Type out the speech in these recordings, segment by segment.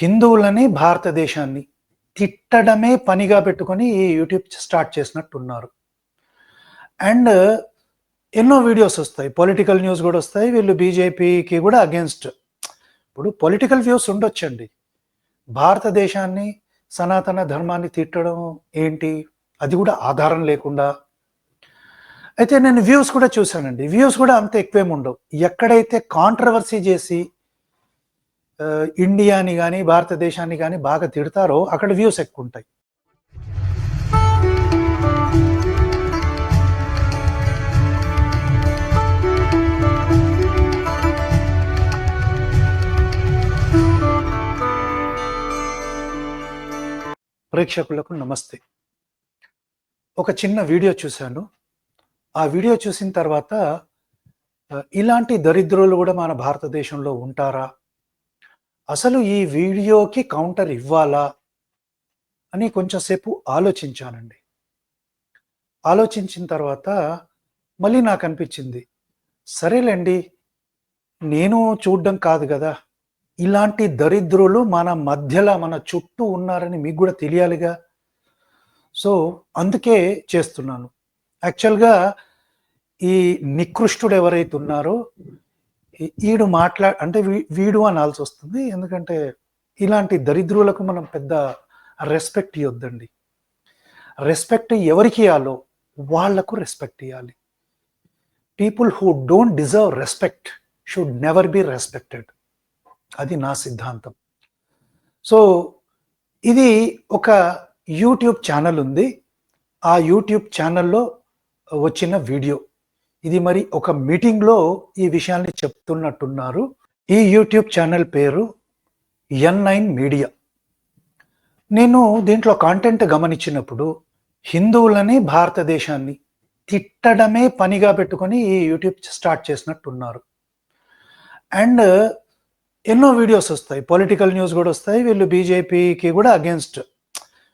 హిందువులని భారతదేశాన్ని తిట్టడమే పనిగా పెట్టుకొని ఈ యూట్యూబ్ స్టార్ట్ చేసినట్టున్నారు. అండ్ ఎన్నో వీడియోస్ వస్తాయి. పొలిటికల్ న్యూస్ కూడా వస్తాయి. వీళ్ళు బీజేపీకి కూడా అగేన్స్ట్. ఇప్పుడు పొలిటికల్ వ్యూస్ ఉండొచ్చండి. భారతదేశాన్ని సనాతన ధర్మాన్ని తిట్టడం ఏంటి? అది కూడా ఆధారం లేకుండా. అయితే నేను వ్యూస్ కూడా చూశానండి. వ్యూస్ కూడా అంత ఎక్కువేమి ఉండవు. ఎక్కడైతే కాంట్రవర్సీ చేసి ఇండియాని కానీ భారతదేశాన్ని కానీ బాగా తిడతారో అక్కడ వ్యూస్ ఎక్కువ ఉంటాయి ప్రేక్షకులకు నమస్తే. ఒక చిన్న వీడియో చూశాను. ఆ వీడియో చూసిన తర్వాత ఇలాంటి దరిద్రులు కూడా మన భారతదేశంలో ఉంటారా? అసలు ఈ వీడియోకి కౌంటర్ ఇవ్వాలా అని కొంచెంసేపు ఆలోచించానండి. ఆలోచించిన తర్వాత మళ్ళీ నాకు అనిపించింది సరేలేండి నేను చూడడం కాదు కదా ఇలాంటి దరిద్రులు మన మధ్యలో మన చుట్టూ ఉన్నారని మీకు కూడా తెలియాలిగా. సో అందుకే చేస్తున్నాను. యాక్చువల్గా ఈ నికృష్టుడు ఎవరైతే ఉన్నారో వీడు ఈడు మాట్లా అంటే వీ- వీడు అనాల్సి వస్తుంది ఎందుకంటే ఇలాంటి దరిద్రులకు మనం పెద్ద రెస్పెక్ట్ ఇవ్వద్దండి రెస్పెక్ట్ ఎవరికి ఇవ్వాలో వాళ్ళకు రెస్పెక్ట్ ఇవ్వాలి people who don't deserve respect should never be respected. అది నా సిద్ధాంతం. సో ఇది ఒక యూట్యూబ్ ఛానల్ ఉంది. ఆ యూట్యూబ్ ఛానల్లో వచ్చిన వీడియో. ఇది మరి ఒక మీటింగ్లో ఈ విషయాన్ని చెప్తున్నట్టున్నారు. ఈ యూట్యూబ్ ఛానల్ పేరు ఎన్ నైన్ మీడియా. నేను దీంట్లో కాంటెంట్ గమనించినప్పుడు హిందువులని భారతదేశాన్ని తిట్టడమే పనిగా పెట్టుకొని ఈ యూట్యూబ్ స్టార్ట్ చేసినట్టున్నారు. అండ్ ఎన్నో వీడియోస్ వస్తాయి. పొలిటికల్ న్యూస్ కూడా వస్తాయి. వీళ్ళు బీజేపీకి కూడా అగేన్స్ట్.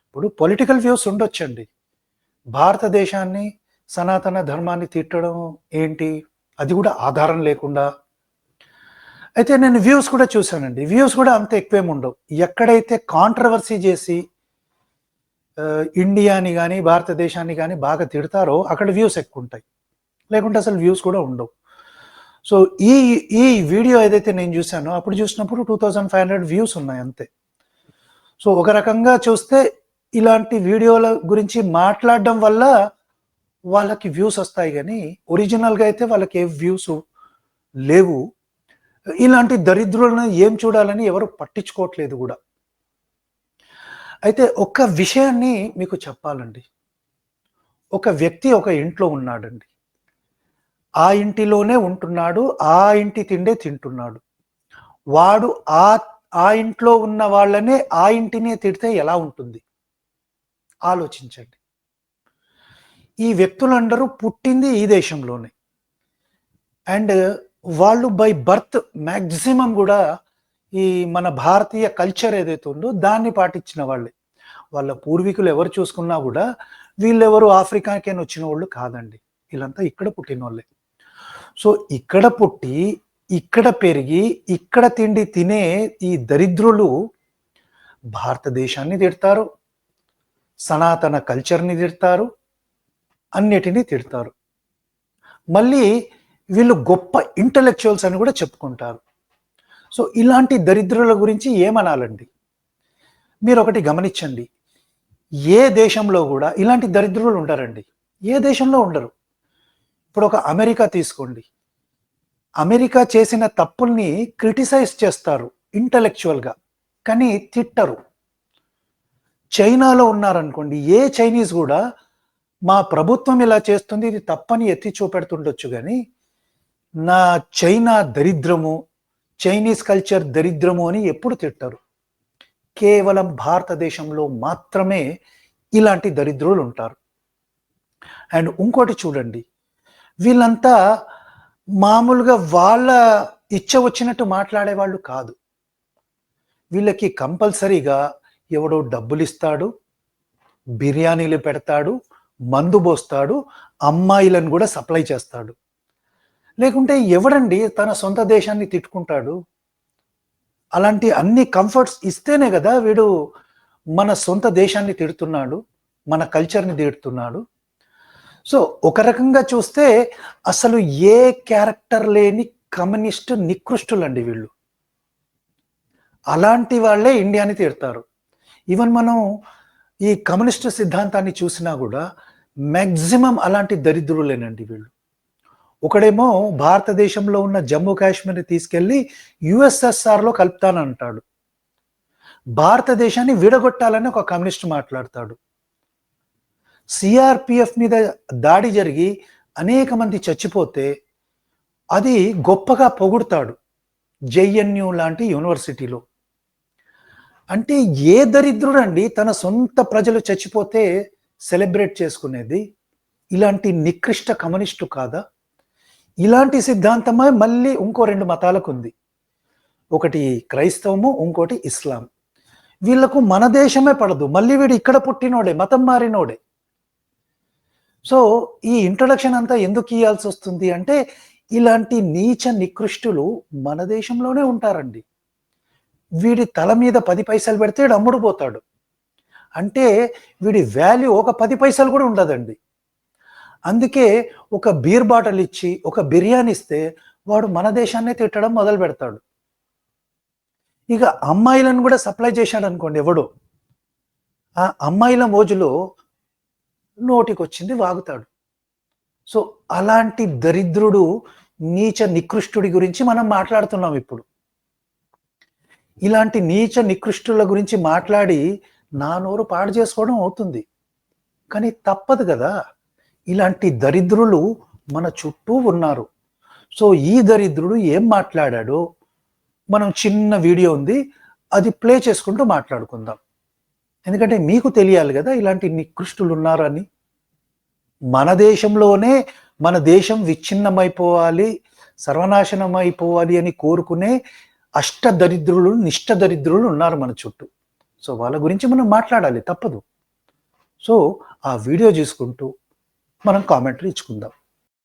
ఇప్పుడు పొలిటికల్ వ్యూస్ ఉండొచ్చండి. భారతదేశాన్ని సనాతన ధర్మాన్ని తిట్టడం ఏంటి? అది కూడా ఆధారం లేకుండా. అయితే నేను వ్యూస్ కూడా చూశానండి. వ్యూస్ కూడా అంత ఎక్కువేమి ఉండవు. ఎక్కడైతే కాంట్రవర్సీ చేసి ఇండియాని కానీ భారతదేశాన్ని కానీ బాగా తిడతారో అక్కడ వ్యూస్ ఎక్కువ ఉంటాయి లేకుంటే అసలు వ్యూస్ కూడా ఉండవు. సో ఈ ఈ వీడియో ఏదైతే నేను చూశానో అప్పుడు చూసినప్పుడు two thousand five hundred views ఉన్నాయి అంతే. సో ఒక రకంగా చూస్తే ఇలాంటి వీడియోల గురించి మాట్లాడడం వల్ల వాళ్ళకి వ్యూస్ వస్తాయి కానీ ఒరిజినల్గా అయితే వాళ్ళకి ఏ వ్యూస్ లేవు. ఇలాంటి దరిద్రులను ఏం చూడాలని ఎవరు పట్టించుకోవట్లేదు కూడా. అయితే ఒక విషయాన్ని మీకు చెప్పాలండి. ఒక వ్యక్తి ఒక ఇంట్లో ఉన్నాడండి. ఆ ఇంటిలోనే ఉంటున్నాడు ఆ ఇంటి తిండే తింటున్నాడు. వాడు ఆ ఆ ఇంట్లో ఉన్న వాళ్ళనే ఆ ఇంటినే తిడితే ఎలా ఉంటుంది? ఆలోచించండి. ఈ వ్యక్తులందరూ పుట్టింది ఈ దేశంలోనే. అండ్ వాళ్ళు బై బర్త్ మ్యాక్సిమం కూడా ఈ మన భారతీయ కల్చర్ ఏదైతే ఉందో దాన్ని పాటించిన వాళ్ళే. వాళ్ళ పూర్వీకులు ఎవరు చూసుకున్నా కూడా వీళ్ళెవరు ఆఫ్రికాకైనా వచ్చిన వాళ్ళు కాదండి. వీళ్ళంతా ఇక్కడ పుట్టిన వాళ్ళే సో ఇక్కడ పుట్టి ఇక్కడ పెరిగి ఇక్కడ తిండి తినే ఈ దరిద్రులు భారతదేశాన్ని తిడతారు సనాతన కల్చర్ని తిడతారు అన్నిటినీ తిడతారు. మళ్ళీ వీళ్ళు గొప్ప ఇంటలెక్చువల్స్ అని కూడా చెప్పుకుంటారు. సో ఇలాంటి దరిద్రుల గురించి ఏమనాలండి? మీరు ఒకటి గమనించండి. ఏ దేశంలో కూడా ఇలాంటి దరిద్రులు ఉండరండి. ఏ దేశంలో ఉండరు. ఇప్పుడు ఒక అమెరికా తీసుకోండి. అమెరికా చేసిన తప్పుల్ని క్రిటిసైజ్ చేస్తారు ఇంటలెక్చువల్గా కానీ తిట్టరు. చైనాలో ఉన్నారనుకోండి ఏ చైనీస్ కూడా మా ప్రభుత్వం ఇలా చేస్తుంది ఇది తప్పని ఎత్తి చూపెడుతుండొచ్చు కానీ నా చైనా దరిద్రము చైనీస్ కల్చర్ దరిద్రము అని ఎప్పుడు తిట్టరు కేవలం భారతదేశంలో మాత్రమే ఇలాంటి దరిద్రులు ఉంటారు. అండ్ ఇంకోటి చూడండి వీళ్ళంతా మామూలుగా వాళ్ళ ఇచ్చ వచ్చినట్టు మాట్లాడే వాళ్ళు కాదు. వీళ్ళకి కంపల్సరీగా ఎవడో డబ్బులు ఇస్తాడు బిర్యానీలు పెడతాడు మందు పోస్తాడు అమ్మాయిలను కూడా సప్లై చేస్తాడు. లేకుంటే ఎవడండి తన సొంత దేశాన్ని తిట్టుకుంటాడు? అలాంటి అన్ని కంఫర్ట్స్ ఇస్తేనే కదా వీడు మన సొంత దేశాన్ని తిడుతున్నాడు మన కల్చర్ని తిడుతున్నాడు. సో ఒక రకంగా చూస్తే అసలు ఏ క్యారెక్టర్ లేని కమ్యూనిస్ట్ నికృష్టులండి వీళ్ళు. అలాంటి వాళ్ళే ఇండియాని తిడతారు. ఈవెన్ మనం ఈ కమ్యూనిస్ట్ సిద్ధాంతాన్ని చూసినా కూడా మ్యాక్సిమం అలాంటి దరిద్రులేనండి వీళ్ళు. ఒకడేమో భారతదేశంలో ఉన్న జమ్మూ కాశ్మీర్ని తీసుకెళ్ళి యుఎస్ఎస్ఆర్లో కలుపుతానంటాడు. భారతదేశాన్ని విడగొట్టాలని ఒక కమ్యూనిస్ట్ మాట్లాడతాడు. సిఆర్పిఎఫ్ మీద దాడి జరిగి అనేక మంది చచ్చిపోతే అది గొప్పగా పొగుడతాడు జేఎన్యు లాంటి యూనివర్సిటీలో. అంటే ఏ దరిద్రుడండి తన సొంత ప్రజలు చచ్చిపోతే సెలబ్రేట్ చేసుకునేది? ఇలాంటి నికృష్ట కమ్యూనిస్టు కాదా? ఇలాంటి సిద్ధాంతమే మళ్ళీ ఇంకో రెండు మతాలకు ఉంది ఒకటి క్రైస్తవము ఇంకోటి ఇస్లాం. వీళ్ళకు మన దేశమే పడదు. మళ్ళీ వీడు ఇక్కడ పుట్టినోడే మతం మారినోడే. సో ఈ ఇంట్రడక్షన్ అంతా ఎందుకు ఇవ్వాల్సి వస్తుంది అంటే ఇలాంటి నీచ నికృష్టులు మన దేశంలోనే ఉంటారండి. వీడి తల మీద పది పైసలు పెడితే వీడు అమ్ముడు పోతాడు. అంటే వీడి వాల్యూ ఒక పది పైసలు కూడా ఉండదండి. అందుకే ఒక బీర్ బాటిల్ ఇచ్చి ఒక బిర్యానీ ఇస్తే వాడు మన దేశాన్నే తిట్టడం మొదలు పెడతాడు. ఇక అమ్మాయిలను కూడా సప్లై చేశాడు అనుకోండి ఎవడు. ఆ అమ్మాయిల మోజులో నోటికి వచ్చింది వాగుతాడు. సో అలాంటి దరిద్రుడు నీచ నికృష్టుడి గురించి మనం మాట్లాడుతున్నాం ఇప్పుడు. ఇలాంటి నీచ నికృష్టుల గురించి మాట్లాడి నా నోరు పాడు చేసుకోవడం అవుతుంది. కానీ తప్పదు కదా. ఇలాంటి దరిద్రులు మన చుట్టూ ఉన్నారు. సో ఈ దరిద్రుడు ఏం మాట్లాడాడో? మనం చిన్న వీడియో ఉంది అది ప్లే చేసుకుంటూ మాట్లాడుకుందాం. ఎందుకంటే మీకు తెలియాలి కదా ఇలాంటి నికృష్టులు ఉన్నారని. మన దేశంలోనే మన దేశం విచ్ఛిన్నమైపోవాలి సర్వనాశనం అయిపోవాలి అని కోరుకునే అష్ట దరిద్రులు నిష్ట దరిద్రులు ఉన్నారు మన చుట్టూ. సో వాళ్ళ గురించి మనం మాట్లాడాలి తప్పదు. సో ఆ వీడియో చూసుకుంటూ మనం కామెంటరీ ఇచ్చుకుందాం.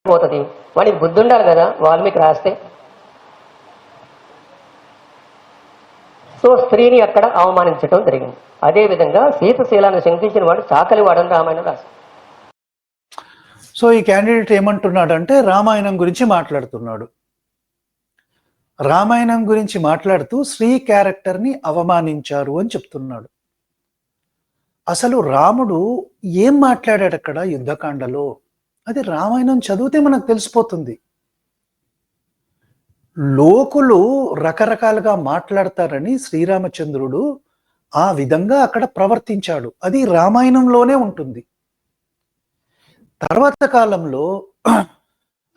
పోతుంది. వాడికి బుద్ధి ఉండాలి కదా వాల్మీకి రాస్తే. సో స్త్రీని అక్కడ అవమానించడం జరిగింది. అదే విధంగా సీతశీలాన్ని శంకించిన వాడు చాకలి వాడని రామాయణం రాశారు. సో ఈ క్యాండిడేట్ ఏమంటున్నాడంటే రామాయణం గురించి మాట్లాడుతున్నాడు. రామాయణం గురించి మాట్లాడుతూ శ్రీ క్యారెక్టర్ని అవమానించారు అని చెప్తున్నాడు. అసలు రాముడు ఏం మాట్లాడాడు అక్కడ యుద్ధకాండలో? అది రామాయణం చదివితే మనకు తెలిసిపోతుంది. లోకులు రకరకాలుగా మాట్లాడతారని శ్రీరామచంద్రుడు ఆ విధంగా అక్కడ ప్రవర్తించాడు. అది రామాయణంలోనే ఉంటుంది. తర్వాత కాలంలో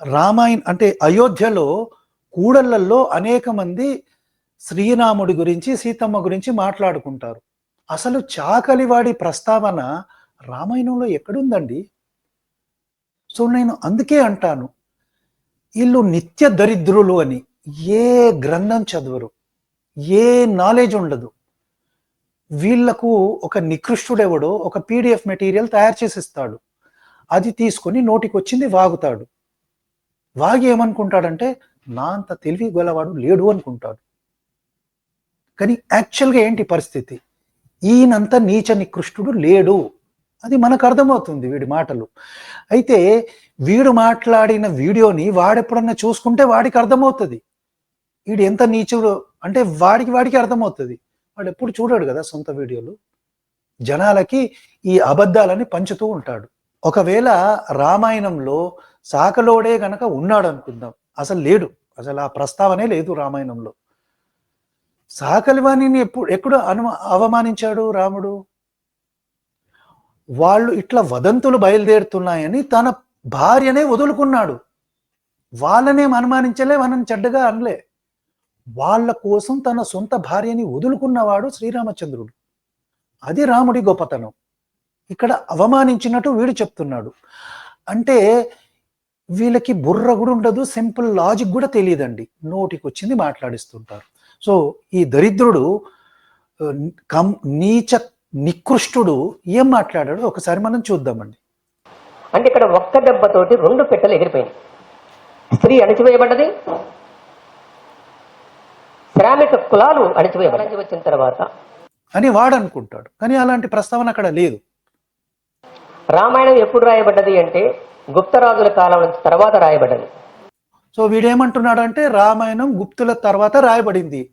రామాయణ అంటే అయోధ్యలో కూడళ్ళలో అనేక మంది శ్రీరాముడి గురించి సీతమ్మ గురించి మాట్లాడుకుంటారు. అసలు చాకలివాడి ప్రస్తావన రామాయణంలో ఎక్కడుందండి? సో నేను అందుకే అంటాను వీళ్ళు నిత్య దరిద్రులు అని ఏ గ్రంథం చదవరు ఏ నాలెడ్జ్ ఉండదు. వీళ్ళకు ఒక నికృష్టుడెవడో ఒక పీడిఎఫ్ మెటీరియల్ తయారు చేసిస్తాడు. అది తీసుకొని నోటికి వచ్చింది వాగుతాడు. వాగి ఏమనుకుంటాడంటే నా అంత తెలివి గలవాడు లేడు అనుకుంటాడు. కానీ యాక్చువల్గా ఏంటి పరిస్థితి? ఈయనంత నీచ నికృష్టుడు లేడు. అది మనకు అర్థమవుతుంది వీడి మాటలు. అయితే వీడు మాట్లాడిన వీడియోని వాడెప్పుడన్నా చూసుకుంటే వాడికి అర్థమవుతుంది. వీడు ఎంత నీచుడు అంటే వాడికి వాడికి అర్థమవుతుంది. వాడు ఎప్పుడు చూడాడు కదా సొంత వీడియోలు. జనాలకి ఈ అబద్ధాలని పంచుతూ ఉంటాడు. ఒకవేళ రామాయణంలో సాకలోడే గనక ఉన్నాడు అనుకుందాం అసలు లేడు. అసలు ఆ ప్రస్తావనే లేదు రామాయణంలో. సహకలివాణిని ఎప్పుడు ఎప్పుడు అను అవమానించాడు రాముడు? వాళ్ళు ఇట్లా వదంతులు బయలుదేరుతున్నాయని తన భార్యనే వదులుకున్నాడు. వాళ్ళనే అనుమానించలే మనం చెడ్డగా అనలే. వాళ్ళ కోసం తన సొంత భార్యని వదులుకున్నవాడు శ్రీరామచంద్రుడు. అది రాముడి గొప్పతనం. ఇక్కడ అవమానించినట్టు వీడు చెప్తున్నాడు. అంటే వీళ్ళకి బుర్ర కూడా ఉండదు సింపుల్ లాజిక్ కూడా తెలియదండి. నోటికి వచ్చింది మాట్లాడిస్తుంటారు. సో ఈ దరిద్రుడు కం నీచ నికృష్టుడు ఏం మాట్లాడాడో ఒకసారి మనం చూద్దామండి. అంటే ఇక్కడ ఒక్క దెబ్బతోటి రెండు పెట్టెలు ఎగిరిపోయింది స్త్రీ అణిచివేయబడ్డది శ్రామిక కులాలు అణిచివేయబడి వచ్చిన తర్వాత అని వాడు అనుకుంటాడు. కానీ అలాంటి ప్రస్తావన అక్కడ లేదు. రామాయణం ఎప్పుడు రాయబడ్డది అంటే గుప్తరాజుల కాలం నుంచి తర్వాత రాయబడ్డది. సో వీడేమంటున్నాడంటే రామాయణం గుప్తుల తర్వాత రాయబడింది.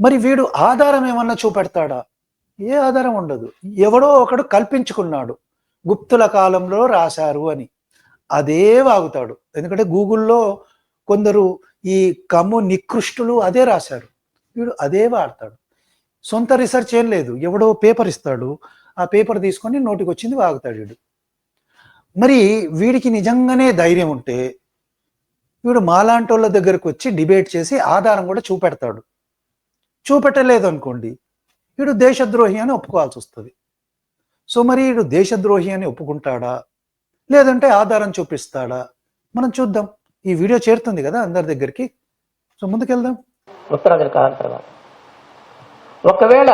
మరి వీడు ఆధారం ఏమన్నా చూపెడతాడా? ఏ ఆధారం ఉండదు. ఎవడో ఒకడు కల్పించుకున్నాడు. గుప్తుల కాలంలో రాశారు అని. అదే వాగుతాడు. ఎందుకంటే గూగుల్లో కొందరు ఈ కమ్ము నికృష్టులు అదే రాశారు. వీడు అదే వాడతాడు. సొంత రీసెర్చ్ ఏం లేదు. ఎవడో పేపర్ ఇస్తాడు. ఆ పేపర్ తీసుకొని నోటికి వచ్చింది వాగుతాడు వీడు. మరి వీడికి నిజంగానే ధైర్యం ఉంటే వీడు మాలాంటి వాళ్ళ దగ్గరకు వచ్చి డిబేట్ చేసి ఆధారం కూడా చూపెడతాడు. చూపెట్టలేదు అనుకోండి వీడు దేశద్రోహి అని ఒప్పుకోవాల్సి వస్తుంది. సో మరి వీడు దేశద్రోహి అని ఒప్పుకుంటాడా? లేదంటే ఆధారం చూపిస్తాడా? మనం చూద్దాం. ఈ వీడియో చేరుతుంది కదా అందరి దగ్గరికి. సో ముందుకెళ్దాం. గుప్తరాజుల కాలం ఒకవేళ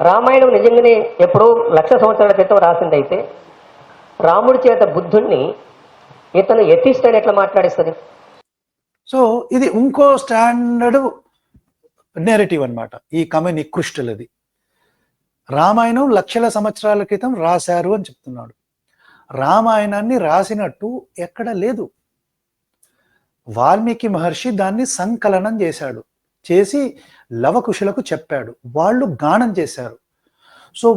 రామాయణం నిజంగానే ఎప్పుడో లక్ష సంవత్సరాల క్రితం రాసిందైతే రాముడి చేత బుద్ధుణ్ణి ఇతను ఎథిస్ట్ ఎట్లా మాట్లాడిస్తుంది? సో ఇది ఇంకో స్టాండర్డ్ నెరేటివ్ అన్నమాట. ఈ కమె నికృష్టులది. రామాయణం లక్షల సంవత్సరాల క్రితం రాశారు అని చెప్తున్నాడు. రామాయణాన్ని రాసినట్టు ఎక్కడ లేదు. వాల్మీకి మహర్షి దాన్ని సంకలనం చేశాడు. చేసి లవకుశులకు చెప్పాడు. వాళ్ళు గానం చేశారు. సో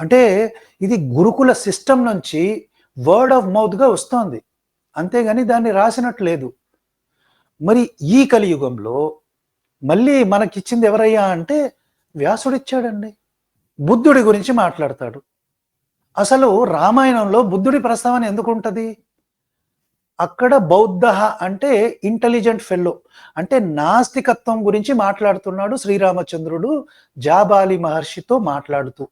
అంటే ఇది గురుకుల సిస్టమ్ నుంచి వర్డ్ ఆఫ్ మౌత్గా వస్తోంది. అంతేగాని దాన్ని రాసినట్టు లేదు మరి ఈ కలియుగంలో మళ్ళీ మనకిచ్చింది ఎవరయ్యా అంటే వ్యాసుడిచ్చాడండి. బుద్ధుడి గురించి మాట్లాడతాడు. అసలు రామాయణంలో బుద్ధుడి ప్రస్తావన ఎందుకు ఉంటుంది అక్కడ బౌద్ధ అంటే ఇంటెలిజెంట్ ఫెల్లో అంటే నాస్తికత్వం గురించి మాట్లాడుతున్నాడు శ్రీరామచంద్రుడు జాబాలి మహర్షితో మాట్లాడుతూ.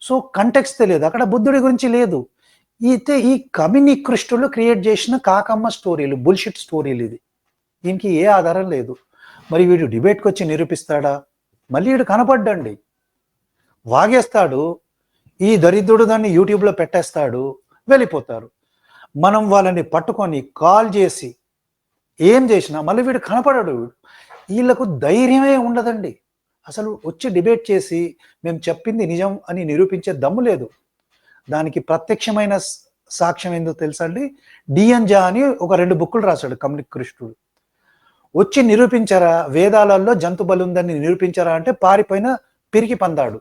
సో కంటెక్స్ తెలియదు అక్కడ బుద్ధుడి గురించి లేదు. అయితే ఈ కమ్యూనికృష్టులు క్రియేట్ చేసిన కాకమ్మ స్టోరీలు బుల్షిట్ స్టోరీలు ఇది. దీనికి ఏ ఆధారం లేదు. మరి వీడు డిబేట్కి వచ్చి నిరూపిస్తాడా? మళ్ళీ వీడు కనపడ్డండి. వాగేస్తాడు. ఈ దరిద్రుడు దాన్ని యూట్యూబ్లో పెట్టేస్తాడు. వెళ్ళిపోతారు. మనం వాళ్ళని పట్టుకొని కాల్ చేసి ఏం చేసినా మళ్ళీ వీడు కనపడడు. వీళ్ళకు ధైర్యమే ఉండదండి. అసలు వచ్చి డిబేట్ చేసి మేము చెప్పింది నిజం అని నిరూపించే దమ్ము లేదు. దానికి ప్రత్యక్షమైన సాక్ష్యం ఏందో తెలుసా అండి? డిఎన్ జా అని ఒక రెండు బుక్కులు రాశాడు కమ్యూనిక్ కృష్ణుడు. వచ్చి నిరూపించరా? వేదాలలో జంతు బలి ఉందని నిరూపించరా అంటే పారిపోయిన పిరికి పందాడు.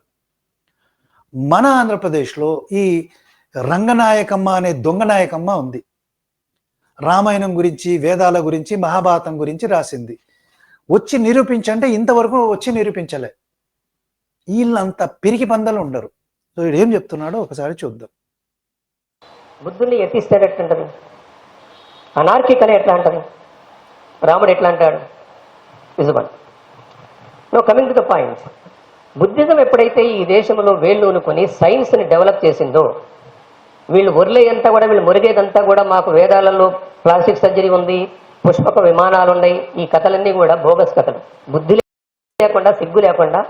మన ఆంధ్రప్రదేశ్లో ఈ రంగనాయకమ్మ అనే దొంగ నాయకమ్మ ఉంది. రామాయణం గురించి వేదాల గురించి మహాభారతం గురించి రాసింది. వచ్చి నిరూపించంటే ఇంతవరకు వచ్చి నిరూపించలే. వీళ్ళంత పిరికి పందలు ఉండరు. సో వీడు ఏం చెప్తున్నాడో ఒకసారి చూద్దాం. బుద్ధుల్ని ఎత్తిస్తాడు అని ఎట్లా ఉంటుంది అని ఎట్లా అంటది రాముడు ఎట్లా అంటాడు is no coming to the point Buddhism ఎప్పుడైతే ఈ దేశంలో వేళ్ళు కొని సైన్స్ని డెవలప్ చేసిందో వీళ్ళు ఒర్లేదంతా కూడా వీళ్ళు మురిగేదంతా కూడా మాకు వేదాలలో ప్లాస్టిక్ సర్జరీ ఉంది పుష్పక విమానాలు ఉన్నాయి ఈ కథలన్నీ కూడా బోగస్ కథలు. బుద్ధి లేకుండా సిగ్గు లేకుండా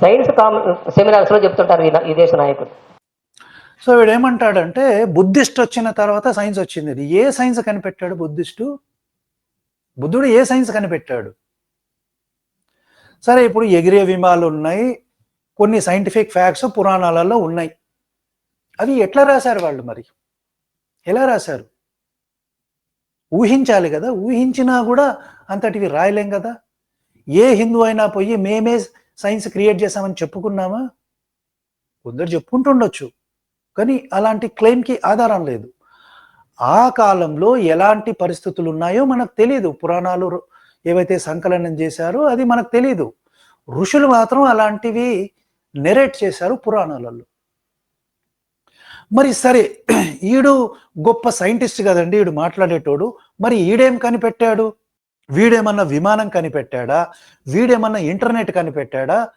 సైన్స్ కామ సెమినార్స్లో చెప్తుంటారు ఈ దేశ నాయకులు. సో వీడు ఏమంటాడంటే బుద్ధిస్ట్ వచ్చిన తర్వాత సైన్స్ వచ్చింది. ఏ సైన్స్ కనిపెట్టాడు బుద్ధిస్టు? బుద్ధుడు ఏ సైన్స్ కనిపెట్టాడు? సరే ఇప్పుడు ఎగిరే విమాలు ఉన్నాయి కొన్ని సైంటిఫిక్ ఫ్యాక్ట్స్ పురాణాలలో ఉన్నాయి. అవి ఎట్లా రాశారు వాళ్ళు మరి? ఎలా రాశారు? ఊహించాలి కదా ఊహించినా కూడా అంతటివి రాయలేం కదా. ఏ హిందూ అయినా పోయి మేమే సైన్స్ క్రియేట్ చేశామని చెప్పుకున్నామా? కొందరు చెప్పుకుంటుండొచ్చు కానీ అలాంటి క్లెయిమ్కి ఆధారం లేదు. ఆ కాలంలో ఎలాంటి పరిస్థితులు ఉన్నాయో మనకు తెలియదు పురాణాలు ఏవైతే సంకలనం చేశారో అది మనకు తెలియదు ఋషులు మాత్రం అలాంటివి నెరేట్ చేశారు పురాణాలలో. మరి సరే ఈడు గొప్ప సైంటిస్ట్ కదండి ఈడు మాట్లాడేటోడు. మరి ఈడేం కనిపెట్టాడు? వీడేమన్నా విమానం కనిపెట్టాడా? వీడేమన్నా ఇంటర్నెట్ కనిపెట్టాడా?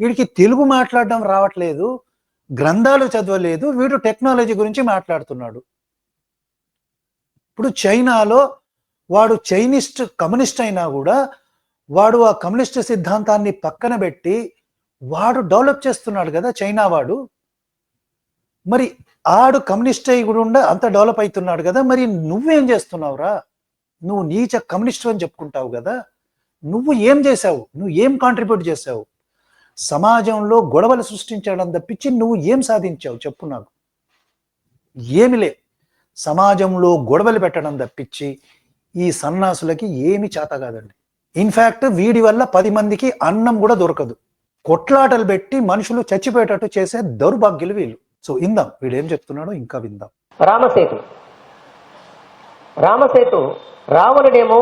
వీడికి తెలుగు మాట్లాడడం రావట్లేదు గ్రంథాలు చదవలేదు వీడు టెక్నాలజీ గురించి మాట్లాడుతున్నాడు. ఇప్పుడు చైనాలో వాడు చైనిస్ట్ కమ్యూనిస్ట్ అయినా కూడా వాడు ఆ కమ్యూనిస్ట్ సిద్ధాంతాన్ని పక్కన పెట్టి వాడు డెవలప్ చేస్తున్నాడు కదా చైనా వాడు. మరి ఆడు కమ్యూనిస్ట్ అయి కూడా ఉండ అంత డెవలప్ అవుతున్నాడు కదా మరి నువ్వేం చేస్తున్నావురా? నువ్వు నీచ కమ్యూనిస్ట్ అని చెప్పుకుంటావు కదా నువ్వు ఏం చేశావు? నువ్వు ఏం కాంట్రిబ్యూట్ చేశావు? సమాజంలో గొడవలు సృష్టించడం తప్పించి నువ్వు ఏం సాధించావు? చెప్పు నాకు. ఏమి లే. సమాజంలో గొడవలు పెట్టడం తప్పించి ఈ సన్నాసులకి ఏమి చేత కాదండి. ఇన్ఫ్యాక్ట్ వీడి వల్ల పది మందికి అన్నం కూడా దొరకదు. కొట్లాటలు పెట్టి మనుషులు చచ్చిపోయేటట్టు చేసే దౌర్భాగ్యులు వీళ్ళు. సో ఇందాం వీడు ఏం చెప్తున్నాడో ఇంకా విందాం. రామసేతు. రామసేతు రావణుడేమో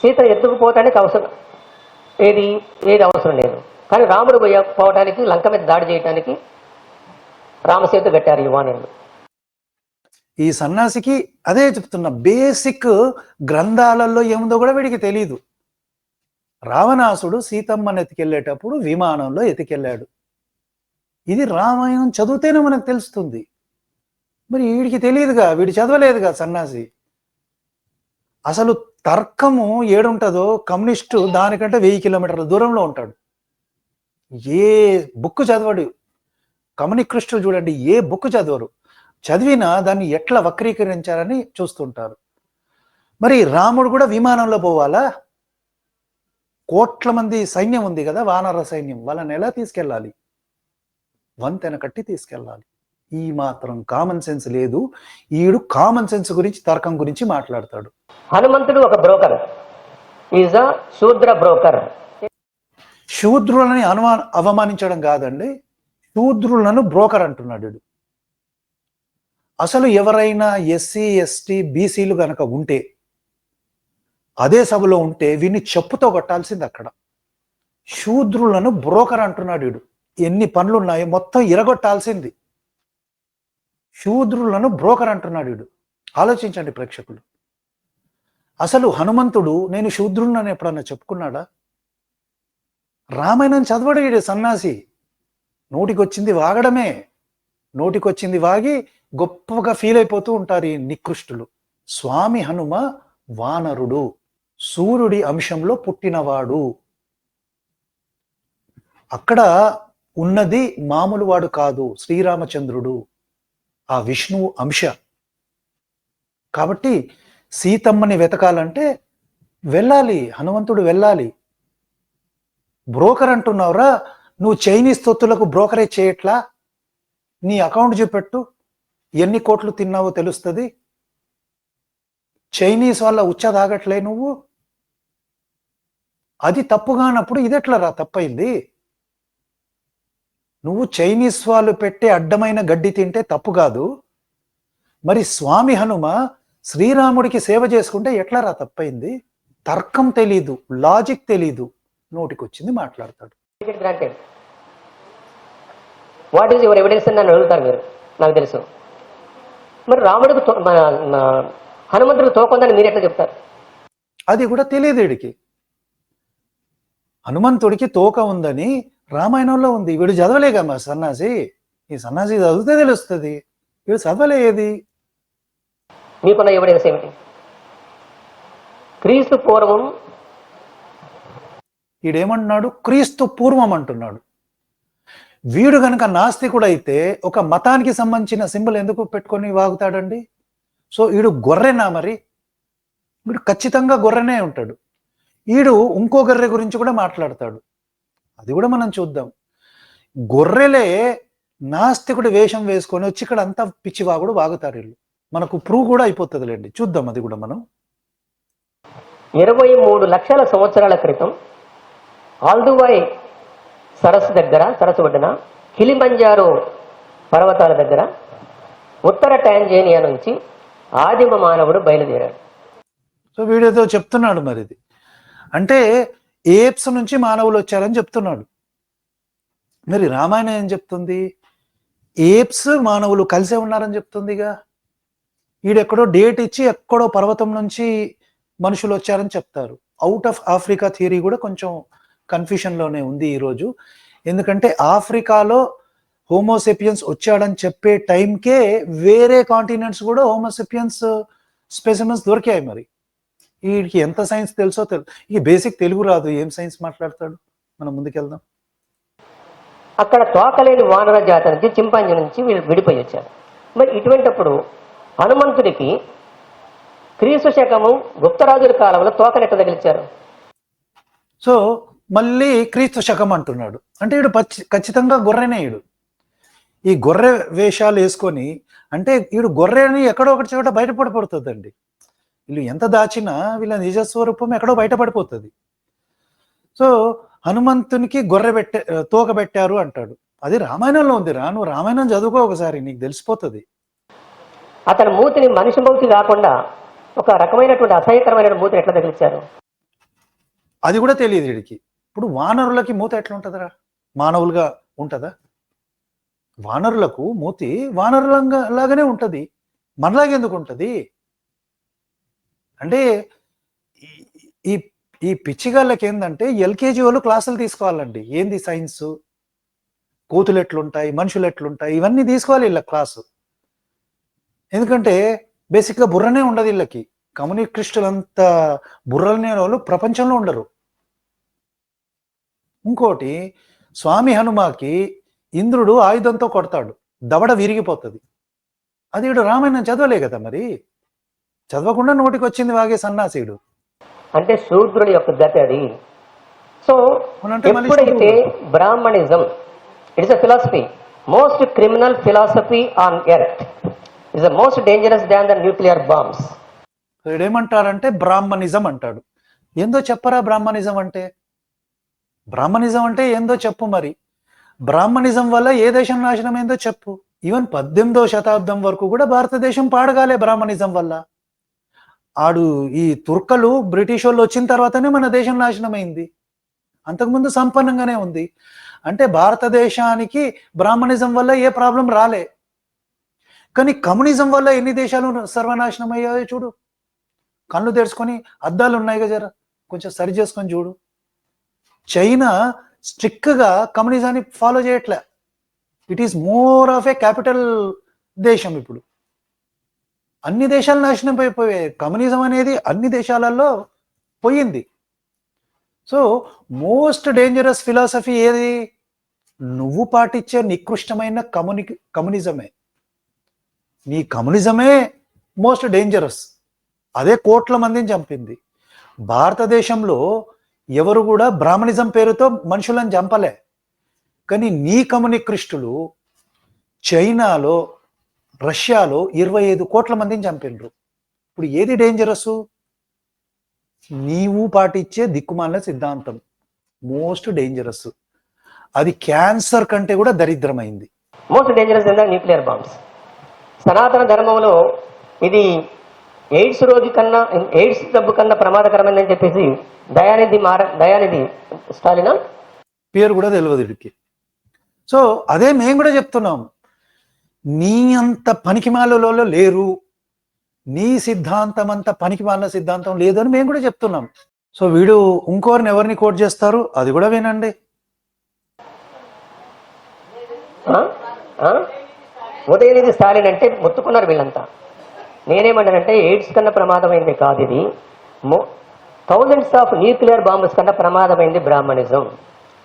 సీతను ఎత్తుకుపోవటానికి అవసరం ఏది? ఏది అవసరం లేదు. కానీ రాముడు పోయ పోవటానికి లంక మీద దాడి చేయడానికి రామసేతు కట్టారు వానరులు ఈ సన్యాసికి అదే చెప్తున్నా. బేసిక్ గ్రంథాలలో ఏముందో కూడా వీడికి తెలియదు రావణాసుడు సీతమ్మని ఎతికెళ్ళేటప్పుడు విమానంలో ఎతికెళ్ళాడు ఇది రామాయణం చదివితేనే మనకు తెలుస్తుంది. మరి వీడికి తెలియదుగా వీడు చదవలేదుగా సన్నాసి. అసలు తర్కము ఏడుంటుందో కమ్యూనిస్టు దానికంటే వెయ్యి కిలోమీటర్ల దూరంలో ఉంటాడు. ఏ బుక్ చదవడు. కమ్యూనికృష్టులు చూడండి ఏ బుక్ చదవరు. చదివినా దాన్ని ఎట్లా వక్రీకరించారని చూస్తుంటారు. మరి రాముడు కూడా విమానంలో పోవాలా? కోట్ల మంది సైన్యం ఉంది కదా వానర సైన్యం. వాళ్ళని ఎలా తీసుకెళ్ళాలి? వంతెన కట్టి తీసుకెళ్ళాలి. ఈ మాత్రం కామన్ సెన్స్ లేదు. ఈడు కామన్ సెన్స్ గురించి తర్కం గురించి మాట్లాడతాడు. హనుమంతుడు ఒక బ్రోకర్. ఈజ్ అ శూద్ర బ్రోకర్. శూద్రులని అనుమా అవమానించడం కాదండి. శూద్రులను బ్రోకర్ అంటున్నాడు. అసలు ఎవరైనా ఎస్సీ ఎస్టీ బీసీలు గనక ఉంటే అదే సభలో ఉంటే వీడిని చెప్పుతో కొట్టాల్సింది అక్కడ. శూద్రులను బ్రోకర్ అంటున్నాడు వీడు ఎన్ని పనులు ఉన్నాయో మొత్తం ఇరగొట్టాల్సింది. శూద్రులను బ్రోకర్ అంటున్నాడు వీడు. ఆలోచించండి ప్రేక్షకులు. అసలు హనుమంతుడు నేను శూద్రులను ఎప్పుడన్నా చెప్పుకున్నాడా? రామాయణం చదవడు వీడు సన్నాసి. నోటికొచ్చింది వాగడమే. నోటికొచ్చింది వాగి గొప్పగా ఫీల్ అయిపోతూ ఉంటారు ఈ నికృష్టులు. స్వామి హనుమ వానరుడు. సూర్యుడి అంశంలో పుట్టినవాడు. అక్కడ ఉన్నది మామూలు వాడు కాదు శ్రీరామచంద్రుడు. ఆ విష్ణువు అంశ. కాబట్టి సీతమ్మని వెతకాలంటే వెళ్ళాలి హనుమంతుడు వెళ్ళాలి. బ్రోకర్ అంటున్నావురా నువ్వు చైనీస్ తొత్తులకు బ్రోకరేజ్ చేయట్లా? నీ అకౌంట్ చూపెట్టు ఎన్ని కోట్లు తిన్నావో తెలుస్తుంది. చైనీస్ వాళ్ళ ఉచ్చ తాగట్లే నువ్వు. అది తప్పుగానప్పుడు ఇదెట్లా రా తప్పైంది? నువ్వు చైనీస్ వాళ్ళు పెట్టే అడ్డమైన గడ్డి తింటే తప్పు కాదు. మరి స్వామి హనుమ శ్రీరాముడికి సేవ చేసుకుంటే ఎట్లా రా తప్పైంది? తర్కం తెలీదు లాజిక్ తెలీదు. నోటికొచ్చింది మాట్లాడతాడు. వాట్ ఈజ్ యువర్ ఎవిడెన్స్ అని నన్ను అడుగుతారు మీరు? నాకు తెలుసు. మరి రాముడికి హనుమంతుడికి తోకుందని మీరు ఎట్లా చెప్తారు? అది కూడా తెలియదు వీడికి. హనుమంతుడికి తోక ఉందని రామాయణంలో ఉంది. వీడు చదవలేగా మా సన్నాసి. ఈ సన్నాసి చదివితే తెలుస్తుంది. వీడు చదవలేదు మీకున్న ఎవిడెన్స్ ఏమిటి? క్రీస్తు పూర్వం వీడేమంటున్నాడు క్రీస్తు పూర్వం అంటున్నాడు. వీడు గనక నాస్తికుడు అయితే ఒక మతానికి సంబంధించిన సింబల్ ఎందుకు పెట్టుకొని వాగుతాడండి? సో వీడు గొర్రెనా మరి? వీడు ఖచ్చితంగా గొర్రెనే ఉంటాడు. వీడు ఇంకో గొర్రె గురించి కూడా మాట్లాడతాడు. అది కూడా మనం చూద్దాం. గొర్రెలే నాస్తికుడి వేషం వేసుకొని వచ్చి ఇక్కడ అంతా పిచ్చివాగుడు వాగుతారు వీళ్ళు. మనకు ప్రూవ్ కూడా అయిపోతుందిలేండి. చూద్దాం అది కూడా మనం. ఇరవై మూడు లక్షల సంవత్సరాల క్రితం ఆల్దువాయ్ సరస్సు దగ్గర సరస్సు ఒడ్డున కిలిమంజారో పర్వతాల దగ్గర ఉత్తర టాంజేనియా నుంచి ఆదిమ మానవుడు బయలుదేరాడు. సో వీడియోతో చెప్తున్నాడు మరి ఇది అంటే ఏప్స్ నుంచి మానవులు వచ్చారని చెప్తున్నాడు. మరి రామాయణం ఏం చెప్తుంది? ఏప్స్ మానవులు కలిసే ఉన్నారని చెప్తుందిగా. ఈడెక్కడో డేట్ ఇచ్చి ఎక్కడో పర్వతం నుంచి మనుషులు వచ్చారని చెప్తారు. అవుట్ ఆఫ్ ఆఫ్రికా థియరీ కూడా కొంచెం కన్ఫ్యూషన్లోనే ఉంది ఈరోజు ఎందుకంటే ఆఫ్రికాలో హోమోసెపియన్స్ వచ్చాడని చెప్పే టైంకే వేరే కాంటినెంట్స్ కూడా హోమోసెపియన్స్ స్పెసిమెన్స్ దొరికాయి మరి. వీడికి ఎంత సైన్స్ తెలుసో తెలుసు ఈ బేసిక్ తెలుగు రాదు. ఏం సైన్స్ మాట్లాడతాడు? మనం ముందుకెళ్దాం. అక్కడ తోకలేని వానర జాతి నుంచి చింపాంజీ నుంచి వీళ్ళు విడిపోయి వచ్చారు. మరి ఇటువంటప్పుడు హనుమంతుడికి క్రీస్తు శకము గుప్తరాజుల కాలంలో తోకనెట్ట తగిలిచ్చారు? సో మళ్ళీ క్రీస్తు శకం అంటున్నాడు. అంటే ఈడు పచ్చి ఖచ్చితంగా గొర్రెనే ఈడు. ఈ గొర్రె వేషాలు వేసుకొని అంటే వీడు గొర్రెని ఎక్కడో ఒకటి చోట బయటపడిపోతుందండి వీళ్ళు ఎంత దాచినా వీళ్ళ నిజస్వరూపం ఎక్కడో బయటపడిపోతుంది. సో హనుమంతునికి గొర్రె పెట్టే తోక పెట్టారు అంటాడు. అది రామాయణంలో ఉంది. రా నువ్వు రామాయణం చదువుకో ఒకసారి నీకు తెలిసిపోతుంది. అతని మూతిని మనిషి మూతి కాకుండా ఒక రకమైనటువంటి అసహ్యకరమైన మూతిని ఎట్లా తగిలించారు? అది కూడా తెలియదు వీడికి. ఇప్పుడు వానరులకి మూత ఎట్లా ఉంటుందిరా? మానవులుగా ఉంటుందా? వానరులకు మూతి వానరులంగా లాగానే ఉంటుంది. మనలాగా ఎందుకు ఉంటుంది? అంటే ఈ- ఈ పిచ్చిగాళ్ళకి ఏంటంటే ఎల్కేజీ వాళ్ళు క్లాసులు తీసుకోవాలండి. ఏంది సైన్స్? కోతులు ఎట్లుంటాయి మనుషులు ఎట్లుంటాయి ఇవన్నీ తీసుకోవాలి వీళ్ళ క్లాసు. ఎందుకంటే బేసిక్గా బుర్రనే ఉండదు వీళ్ళకి. కమ్యూనిస్టులంత బుర్రలనే వాళ్ళు ప్రపంచంలో ఉండరు. ఇంకోటి స్వామి హనుమాకి ఇంద్రుడు ఆయుధంతో కొడతాడు. దవడ విరిగిపోతుంది. అది వీడు రామాయణం చదవలే కదా మరి? చదవకుండా నోటికి వచ్చింది వాగే సన్నాసీడు అంటే శూద్రుడి యొక్క గతి అది. సో ఎప్పుడైతే Brahminism it's a philosophy. Most criminal philosophy on earth is most dangerous than the nuclear bombs ఏమంటారంటే బ్రాహ్మణిజం అంటాడు. ఏందో చెప్పరా బ్రాహ్మణిజం అంటే? బ్రాహ్మణిజం అంటే ఏందో చెప్పు మరి. బ్రాహ్మణిజం వల్ల ఏ దేశం నాశనం ఏందో చెప్పు. ఈవెన్ పద్దెనిమిదో శతాబ్దం వరకు కూడా భారతదేశం పాడగాలే బ్రాహ్మణిజం వల్ల. ఆడు ఈ తుర్కలు బ్రిటిష్ వాళ్ళు వచ్చిన తర్వాతనే మన దేశం నాశనమైంది. అంతకుముందు సంపన్నంగానే ఉంది. అంటే భారతదేశానికి బ్రాహ్మణిజం వల్ల ఏ ప్రాబ్లం రాలే. కానీ కమ్యూనిజం వల్ల ఎన్ని దేశాలు సర్వనాశనం అయ్యాయో చూడు. కళ్ళు తెరుచుకొని అద్దాలు ఉన్నాయి కదా జర. కొంచెం సరి చేసుకొని చూడు. చైనా స్ట్రిక్ట్గా కమ్యూనిజాన్ని ఫాలో చేయట్లే. It is more of a capital దేశం ఇప్పుడు. అన్ని దేశాలు నాశనం అయిపోయాయి. కమ్యూనిజం అనేది అన్ని దేశాలలో పోయింది. సో మోస్ట్ డేంజరస్ ఫిలాసఫీ ఏది? నువ్వు పాటించే నికృష్టమైన కమ్యూని కమ్యూనిజమే. నీ కమ్యూనిజమే మోస్ట్ డేంజరస్. అదే కోట్ల మందిని చంపింది. భారతదేశంలో ఎవరు కూడా బ్రాహ్మణిజం పేరుతో మనుషులను చంపలే. కానీ నీ కమ్యూనిక్రిస్టులు చైనాలో రష్యాలో ఇరవై ఐదు కోట్ల మందిని చంపిండ్రు ఇప్పుడు ఏది డేంజరస్ నీవు పాటించే దిక్కుమాలిన సిద్ధాంతం. మోస్ట్ డేంజరస్ అది క్యాన్సర్ కంటే కూడా దరిద్రమైంది. మోస్ట్ డేంజరస్ న్యూక్లియర్ బాంబ్స్ సనాతన ధర్మంలో ఇది ఎయిడ్స్ రోగి కన్నా ఎయిడ్స్ జబ్బు కన్నా ప్రమాదకరమైందని చెప్పేసి దయానిధి మార దయానిధి స్టాలినా పేరు కూడా తెలియదు వీడికి. సో అదే మేము కూడా చెప్తున్నాం. నీ అంత పనికిమాలలో లేరు. నీ సిద్ధాంతం అంత పనికిమాలిన సిద్ధాంతం లేదు అని మేము కూడా చెప్తున్నాం. సో వీడు ఇంకోరిని ఎవరిని కోట్ చేస్తారు? అది కూడా వినండి. ఉదయనిధి స్టాలిన్ అంటే మొత్తుకున్నారు వీళ్ళంతా. నేనేమంటానంటే ఎయిడ్స్ కన్నా ప్రమాదమైంది కాదు ఇది. థౌజండ్స్ ఆఫ్ న్యూక్లియర్ బాంబ్స్ కన్నా ప్రమాదమైంది Brahminism.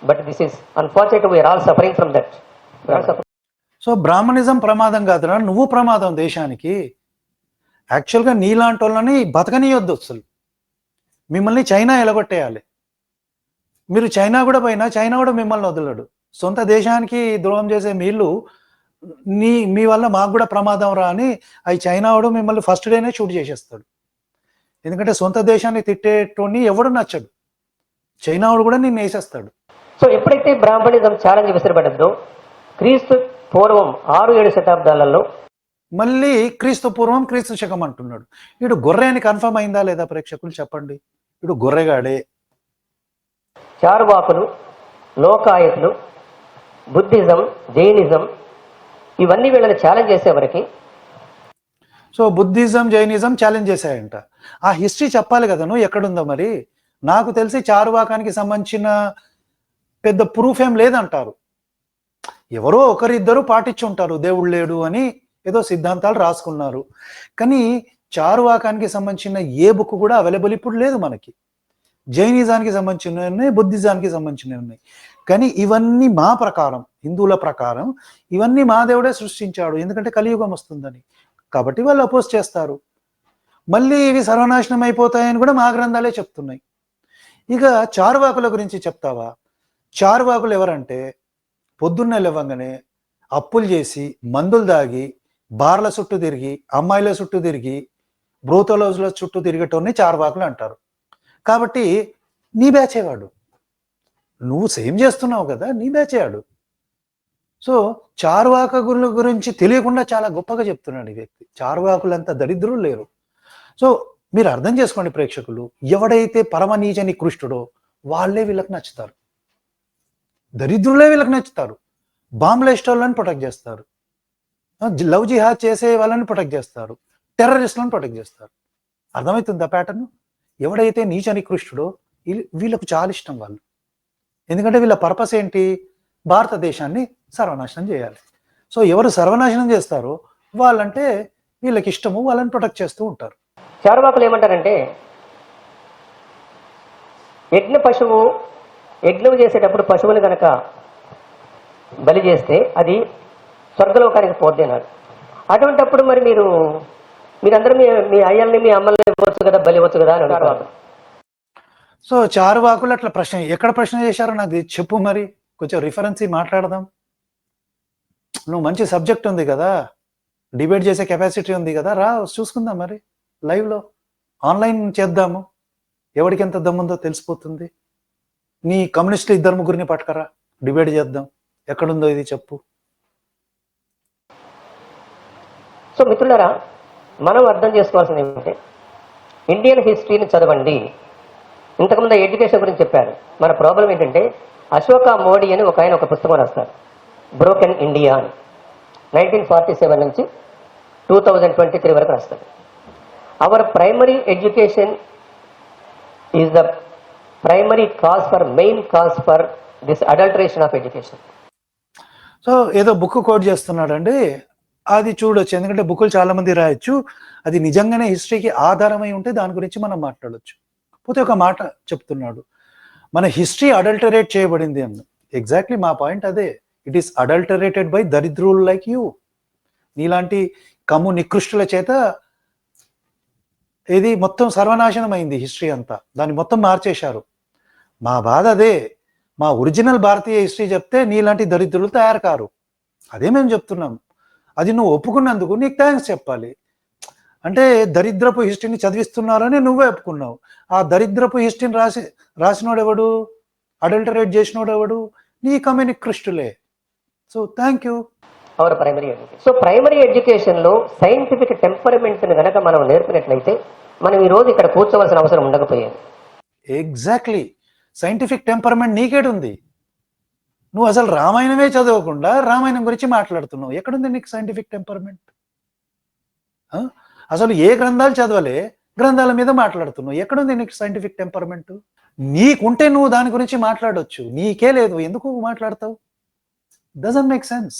But this is unfortunate we're all suffering from that. So Brahminism ప్రమాదం కాదురా నువ్వు ప్రమాదం దేశానికి. యాక్చువల్గా నీలాంటి వాళ్ళని బతకనీయొద్దు అసలు మిమ్మల్ని చైనా ఎలగొట్టేయాలి. మీరు చైనా కూడా పోయినా చైనా కూడా మిమ్మల్ని వదలడు. సొంత దేశానికి ద్రోహం చేసే మీళ్ళు నీ మీ వల్ల మాకు కూడా ప్రమాదం రా అని అవి చైనా వాడు మిమ్మల్ని ఫస్ట్ డేనే షూట్ చేసేస్తాడు. ఎందుకంటే సొంత దేశాన్ని తిట్టేటోని ఎవడు నచ్చడు. చైనా వాడు కూడా నిన్ను వేసేస్తాడు. సో ఎప్పుడైతే బ్రాహ్మణిజం ఛాలెంజ్ విసిరబడద్దో క్రీస్తు పూర్వం ఆరు ఏడు శతాబ్దాలలో మళ్ళీ క్రీస్తు పూర్వం క్రీస్తు శకం అంటున్నాడు. వీడు గొర్రె అని కన్ఫర్మ్ అయిందా లేదా ప్రేక్షకులు చెప్పండి. వీడు గొర్రెగాడే. చారువాకులు లోకాయతులు బుద్ధిజం జైనిజం ఇవన్నీ వీళ్ళని ఛాలెంజ్ చేసేవరకు సో బుద్ధిజం జైనిజం ఛాలెంజ్ చేశాయంట. ఆ హిస్టరీ చెప్పాలి కదా నువ్వు ఎక్కడుందో మరి? నాకు తెలిసి చారువాకానికి సంబంధించిన పెద్ద ప్రూఫ్ ఏం లేదంటారు. ఎవరో ఒకరిద్దరు పాటించుంటారు దేవుడు లేడు అని ఏదో సిద్ధాంతాలు రాసుకున్నారు. కానీ చారువాకానికి సంబంధించిన ఏ బుక్ కూడా అవైలబుల్ ఇప్పుడు లేదు మనకి. జైనిజానికి సంబంధించినవి ఉన్నాయి బుద్ధిజానికి సంబంధించినవి ఉన్నాయి. కానీ ఇవన్నీ మా ప్రకారం హిందువుల ప్రకారం ఇవన్నీ మా దేవుడే సృష్టించాడు ఎందుకంటే కలియుగం వస్తుందని. కాబట్టి వాళ్ళు అపోజ్ చేస్తారు. మళ్ళీ ఇవి సర్వనాశనం అయిపోతాయని కూడా మా గ్రంథాలే చెప్తున్నాయి. ఇక చారువాకుల గురించి చెప్తావా? చారువాకులు ఎవరంటే పొద్దున్నే లేవగానే అప్పులు చేసి మందులు దాగి బార్ల చుట్టూ తిరిగి అమ్మాయిల చుట్టూ తిరిగి బ్రూతలోజుల చుట్టూ తిరిగేటోని చారువాకులు అంటారు. కాబట్టి నీ బ్యాచేవాడు నువ్వు సేమ్ చేస్తున్నావు కదా నీ బ్యాచేవాడు సో చారువాకుల గురించి తెలియకుండా చాలా గొప్పగా చెప్తున్నాడు ఈ వ్యక్తి. చారువాకులంత దరిద్రులు లేరు. సో మీరు అర్థం చేసుకోండి ప్రేక్షకులు ఎవడైతే పరమనీచ నికృష్టుడో వాళ్ళే వీళ్ళకి నచ్చుతారు. దరిద్రులే వీళ్ళకి నచ్చుతారు. బాంబులు వాళ్ళని ప్రొటెక్ట్ చేస్తారు. లవ్ జిహాద్ చేసే వాళ్ళని ప్రొటెక్ట్ చేస్తారు. టెర్రరిస్టులను ప్రొటెక్ట్ చేస్తారు. అర్థమవుతుంది ఆ ప్యాటర్న్ ఎవడైతే నీచని కృష్ణుడో వీళ్ళకు చాలా ఇష్టం వాళ్ళు. ఎందుకంటే వీళ్ళ పర్పస్ ఏంటి? భారతదేశాన్ని సర్వనాశనం చేయాలి. సో ఎవరు సర్వనాశనం చేస్తారో వాళ్ళంటే వీళ్ళకి ఇష్టము వాళ్ళని ప్రొటెక్ట్ చేస్తూ ఉంటారు. చారువాకులు ఏమంటారంటే యజ్ఞ పశువు యజ్ఞం చేసేటప్పుడు పశువులు కనుక బలి చేస్తే అది స్వర్గలోకానికి పోద్దేనాడు అన్నాడు. అటువంటప్పుడు మరి మీరు మీరందరూ మీ మీ అయ్యల్ని మీ అమ్మల్ని ఇవ్వచ్చు కదా బలి ఇవ్వచ్చు కదా అని అడుగుతారు. సో చారువాకులు అట్లా ప్రశ్న ఎక్కడ ప్రశ్న చేశారో నాకు చెప్పు మరి. కొంచెం రిఫరెన్స్ మాట్లాడదాం. నువ్వు మంచి సబ్జెక్ట్ ఉంది కదా. డిబేట్ చేసే కెపాసిటీ ఉంది కదా. రా చూసుకుందాం మరి. లైవ్లో. ఆన్లైన్ చేద్దాము. ఎవరికి ఎంత దమ్ముందో తెలిసిపోతుంది. నీ కమ్యూనిస్టులు ఇద్దరు ముగ్గురిని పట్టుకరా. డిబేట్ చేద్దాం. ఎక్కడుందో ఇది చెప్పు. సో మిత్రులారా మనం అర్థం చేసుకోవాల్సింది ఏమంటే ఇండియన్ హిస్టరీని చదవండి. ఇంతకుముందు ఎడ్యుకేషన్ గురించి చెప్పారు. మన ప్రాబ్లం ఏంటంటే అశోక మోడీ అని ఒక ఆయన ఒక పుస్తకం రాస్తారు బ్రోకెన్ ఇండియా అని. నైన్టీన్ ఫార్టీ సెవెన్ నుంచి టూ థౌజండ్ ట్వంటీ త్రీ వరకు రాస్తారు our primary education is the primary cause for main cause for this adulteration of education so ఏదో బుక్ కోట్ చేస్తున్నాడండి. అది చూడొచ్చు. ఎందుకంటే బుక్కులు చాలా మంది రాయొచ్చు. అది నిజంగానే హిస్టరీకి ఆధారమై ఉంటే దాని గురించి మనం మాట్లాడవచ్చు పోతే ఒక మాట చెప్తున్నాడు. మన హిస్టరీ అడల్టరేట్ చేయబడింది అన్న. ఎగ్జాక్ట్లీ మా పాయింట్ అదే. ఇట్ ఈస్ అడల్టరేటెడ్ బై దరిద్రులు లైక్ యూ నీలాంటి కమ్ము నికృష్టుల చేత ఇది మొత్తం సర్వనాశనం అయింది హిస్టరీ అంతా. దాన్ని మొత్తం మార్చేశారు. మా బాధ అదే. మా ఒరిజినల్ భారతీయ హిస్టరీ చెప్తే నీలాంటి దరిద్రులు తయారు కారు అదే మేము చెప్తున్నాం. అది నువ్వు ఒప్పుకున్నందుకు నీకు థ్యాంక్స్ చెప్పాలి. అంటే దరిద్రపు హిస్టరీని చదివిస్తున్నారని నువ్వే ఒప్పుకున్నావు. ఆ దరిద్రపు హిస్టరీని రాసి రాసినోడెవడు? అడల్టరేట్ చేసినోడెవడు? నీ కమ్యూనికృష్టులే so thank you our primary education so primary ఎడ్యుకేషన్లో సైంటిఫిక్ టెంపరమెంట్ని గనక మనం నేర్పినట్లయితే మనం ఈ రోజు ఇక్కడ కూర్చోవలసిన అవసరం ఉండకపోయేది. ఎగ్జాక్ట్లీ సైంటిఫిక్ టెంపర్మెంట్ నీకేడుంది? నువ్వు అసలు రామాయణమే చదవకుండా రామాయణం గురించి మాట్లాడుతున్నావు. ఎక్కడుంది నీకు సైంటిఫిక్ టెంపర్మెంట్ అసలు ఏ గ్రంథాలు చదవలే గ్రంథాల మీద మాట్లాడుతున్నావు. ఎక్కడుంది నీకు సైంటిఫిక్ టెంపర్మెంట్ నీకుంటే నువ్వు దాని గురించి మాట్లాడొచ్చు. నీకే లేదు. ఎందుకు మాట్లాడతావు? Doesn't make sense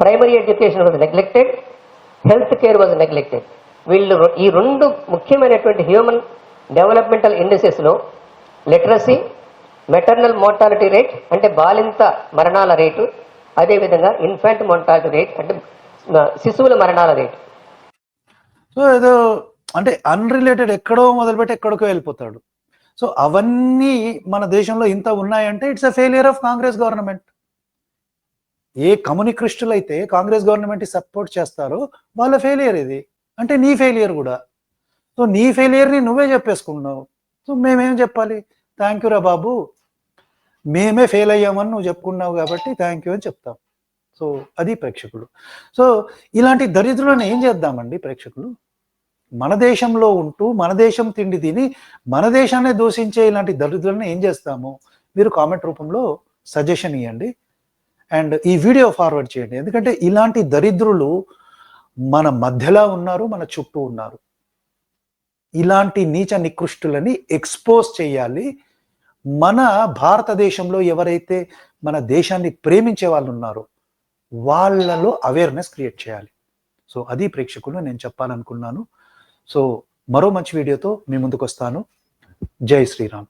primary education was neglected health care was neglected వీళ్ళు ఈ రెండు ముఖ్యమైనటువంటి హ్యూమన్ డెవలప్మెంటల్ ఇండస్ట్రీస్లో లిటరసీ మెటర్నల్ మోర్టాలిటీ రేట్ అంటే బాలింత మరణాల రేటు అదేవిధంగా ఇన్ఫాంట్ మోర్టాలిటీ రేట్ అంటే శిశువుల మరణాల రేటు. సో ఏదో అంటే అన్రిలేటెడ్ ఎక్కడో మొదలుపెట్టి ఎక్కడికో వెళ్ళిపోతాడు. సో అవన్నీ మన దేశంలో ఇంత ఉన్నాయంటే it's a failure of Congress government ఏ కమ్యూనిక్రిస్టులు అయితే కాంగ్రెస్ గవర్నమెంట్ సపోర్ట్ చేస్తారో వాళ్ళ ఫెయిలియర్ ఇది. అంటే నీ ఫెయిలియర్ కూడా. సో నీ ఫెయిలియర్ని నువ్వే చెప్పేసుకున్నావు సో మేమేం చెప్పాలి? థ్యాంక్ యూ రా బాబు. మేమే ఫెయిల్ అయ్యామని నువ్వు చెప్పుకున్నావు కాబట్టి థ్యాంక్ యూ అని చెప్తాం. సో అది ప్రేక్షకులు. సో ఇలాంటి దరిద్రులను ఏం చేద్దామండి ప్రేక్షకులు? మన దేశంలో ఉంటూ మన దేశం తిండి తిని మన దేశాన్ని దూషించే ఇలాంటి దరిద్రులను ఏం చేస్తాము? మీరు కామెంట్ రూపంలో సజెషన్ ఇవ్వండి అండ్ ఈ వీడియో ఫార్వర్డ్ చేయండి. ఎందుకంటే ఇలాంటి దరిద్రులు మన మధ్యలో ఉన్నారు మన చుట్టూ ఉన్నారు. ఇలాంటి నీచ నికృష్టులని ఎక్స్పోజ్ చేయాలి. మన భారతదేశంలో ఎవరైతే మన దేశాన్ని ప్రేమించే వాళ్ళు ఉన్నారో వాళ్ళలో అవేర్నెస్ క్రియేట్ చేయాలి. సో అది ప్రేక్షకులు నేను చెప్పాలనుకున్నాను. సో మరో మంచి వీడియోతో మీ ముందుకు వస్తాను జై శ్రీరామ్.